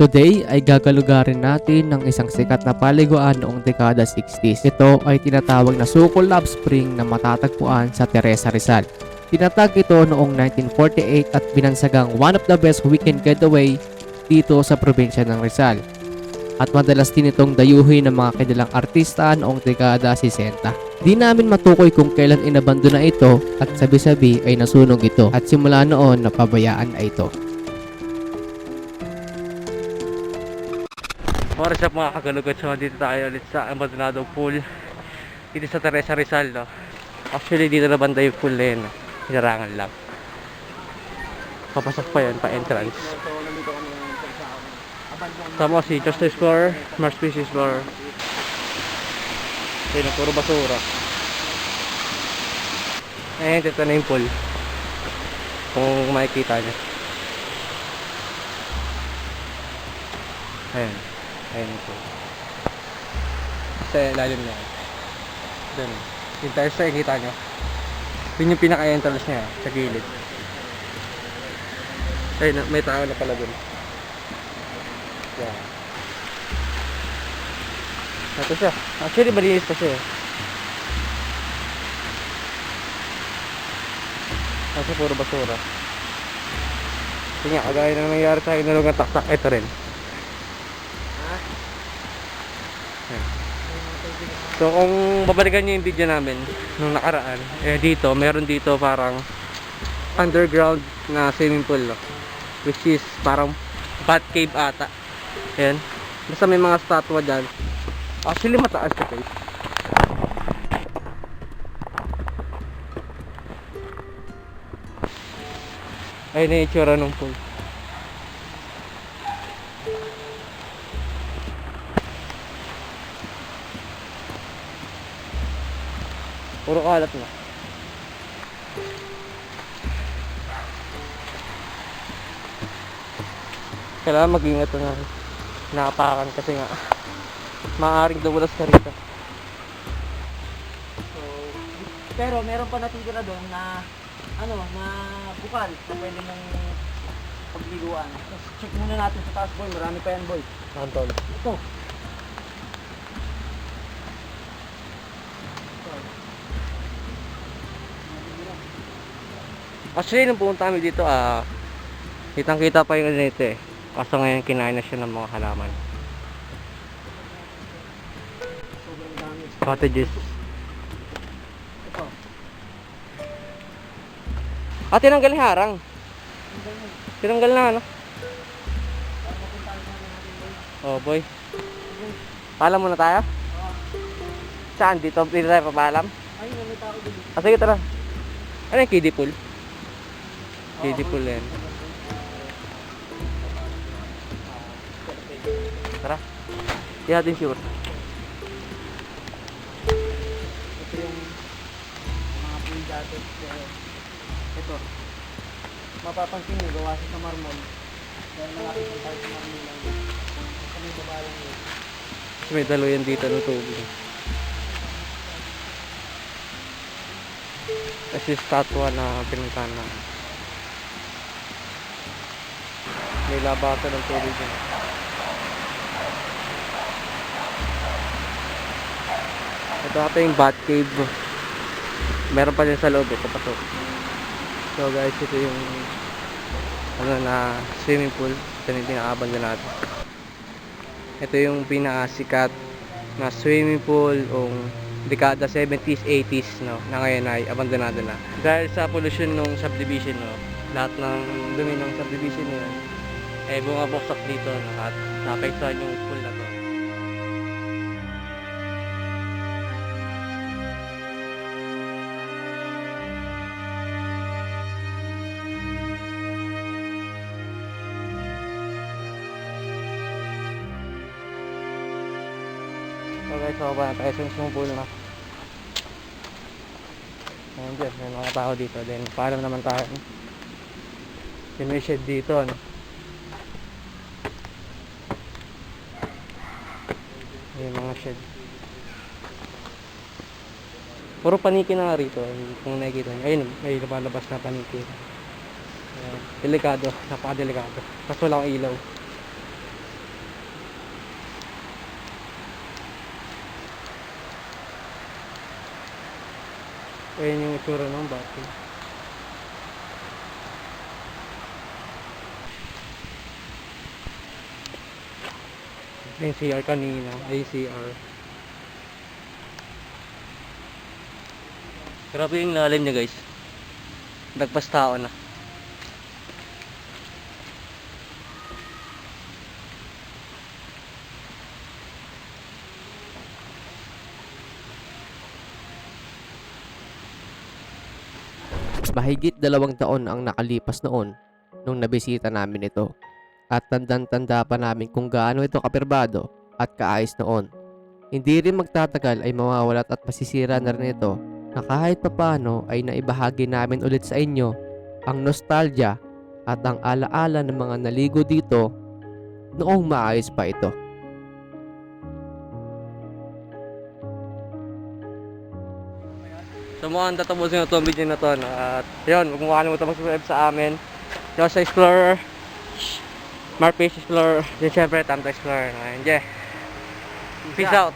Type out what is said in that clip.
Today ay gagalugarin natin ng isang sikat na paliguan noong dekada 60s. Ito ay tinatawag na Sukol Love Spring na matatagpuan sa Teresa Rizal. Tinatag ito noong 1948 at binansagang one of the best weekend getaway dito sa probinsya ng Rizal. At madalas din itong dayuhin ng mga kilalang artista noong dekada 60. Di namin matukoy kung kailan inabando na ito at sabi-sabi ay nasunog ito at simula noon napabayaan na ito. What's up mga kagalugad? So dito tayo ulit sa Abandonado Pool. Dito sa Teresa Rizal no? Actually dito na banda yung pool na yun? Hinarangan lang. Papasok pa yan, pa entrance Tama si Just Explorer, Mars Space Explorer Ayun puro basura. Ayun, ito na yung pool. Kung makikita nyo Ayun Ayun po. Sa lalim na yan. Doon. Yung tiles na kita nyo. Yun yung pinaka-entrance niya sa gilid. Ayun, may tao na pala dun. Yan. Ito siya. Actually, malinis pa siya. eh. Kasi puro basura. Kasi nga, kagaya na nangyari sa akin nung taktak, ito rin. So kung babalikan nyo yung video namin nung nakaraan, eh dito, meron dito parang underground na swimming pool no? which is parang cave ata. Ayan. Basta may mga statwa dyan. Actually mataas siya guys. Ayun na yung itsura ng pool. Puro kalat na. Kailangan mag-ingat na nakapakan kasi nga maaaring dumulas ka rito. So, pero meron pa natitira doon na ano, na bukal na pwede mong pagliguan. Tapos check muna natin sa taas boy, marami pa yan boy. Antol. Ito. Actually, nung pumunta kami dito, ah, kitang-kita pa yung ano nito eh. Kaso ngayon kinain na siya ng mga halaman. Cottages. Ah, tinanggal yung harang. Tinanggal na ano? Oh boy. Paalam muna tayo? Saan? Dito, dito tayo papaalam? Ay, may tao dito. Ah, sige, tara. Ano yung kiddie pool? Pool yan. Tara. Hindi natin sure. Ito yung mga pool dati. Ito. Mapapansin nyo, gawa siya sa marmol. Dahil malapit ang tayo sa marmol lang. Sa may baba lang yun. May dalo yan dito ng tubig. Kasi statwa na pinuntahan na. May labata ng tubig yan. Ito ata yung bat cave. Meron pa din sa loob ito pasok. So guys, ito yung ano na swimming pool. Ito yung tinakaban na natin. Ito yung pinakasikat na swimming pool ong dekada 70s, 80s no, na ngayon ay abandonado na. Dahil sa pollution ng subdivision no, lahat ng dumi ng subdivision yun, eh bumabuksak dito no, at naapektuhan yung pool na to. So guys, baba na tayo sa mismong pool na. Ayan dyan, may mga tao dito. Then, paano naman tayo? Then may shed dito, ano? Yung mga shed. Puro paniki na nga rito. Eh, kung nakikita nyo. Ayun, may lumalabas na paniki. Ayan. Delikado. Napakadelikado. Tapos wala akong ilaw. Ayan yung itsura ng battery. Yung CR kanina. Ay, CR. Grabe yung lalim niya guys. Nagpas tao na. Mahigit dalawang taon ang nakalipas noon nung nabisita namin ito. At tandang-tanda pa namin kung gaano ito kaperbado at kaayos noon. Hindi rin magtatagal ay mawawalat at masisira na rin ito na kahit papano ay naibahagi namin ulit sa inyo ang nostalgia at ang alaala ng mga naligo dito noong maayos pa ito. So mukhang tatapusin na video na to. No? At yun, huwag mo kalimutan mag-subscribe sa amin. Diyos sa Explorer. Mark Page Explorer. Then syempre, Tamta Explorer. Yeah. Peace out.